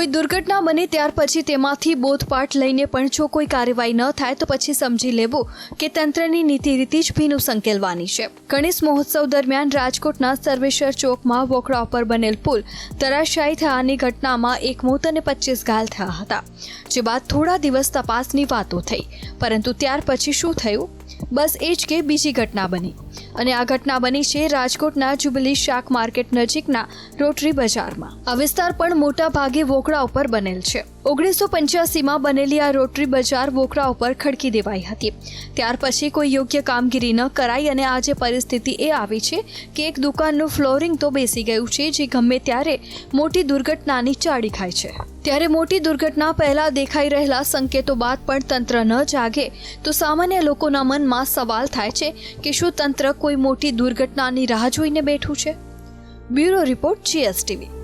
કોઈ દુર્ઘટના બને ત્યાર પછી તેમાંથી બોધપાઠ લઈને પણ જો કોઈ કાર્યવાહી ન થાય તો પછી સમજી લેવું કે તંત્રની નીતિ રીતિ જ ભીનું સંકેલવાની છે. ગણેશ મહોત્સવ દરમિયાન રાજકોટના સર્વેશ્વર ચોકમાં વોકડા ઉપર બનેલ પુલ તરાશાયી થયાની ઘટનામાં એક મોત અને પચીસ ઘાયલ થયા હતા. જે બાદ થોડા દિવસ તપાસની વાતો થઈ. પરંતુ ત્યાર પછી શું થયું? બસ એ જ કે બીજી ઘટના બની. અને આ ઘટના બની છે રાજકોટના જુબલી શાક માર્કેટ નજીકના રોટરી બજારમાં. આ વિસ્તાર પણ મોટા ભાગે વોકળા ઉપર બનેલ છે. ઓગણીસો પંચ્યાસીમાં બનેલી આ રોટરી બજાર વોકળા ઉપર ખડકી દેવાઈ હતી. ત્યાર પછી કોઈ યોગ્ય કામગીરી ન કરાઈ અને આજે પરિસ્થિતિ એ આવી છે કે એક દુકાનનું ફ્લોરિંગ તો બેસી ગયું છે, જે ગમે ત્યારે મોટી દુર્ઘટનાની ચાડી ખાય છે. ત્યારે મોટી દુર્ઘટના પહેલા દેખાઈ રહેલા સંકેતો બાદ પણ તંત્ર ન જાગે. તો સામાન્ય લોકોના મનમાં સવાલ થાય છે કે શું તંત્ર કોઈ મોટી દુર્ઘટનાની રાહ જોઈને બેઠું છે? Bureau report GSTV.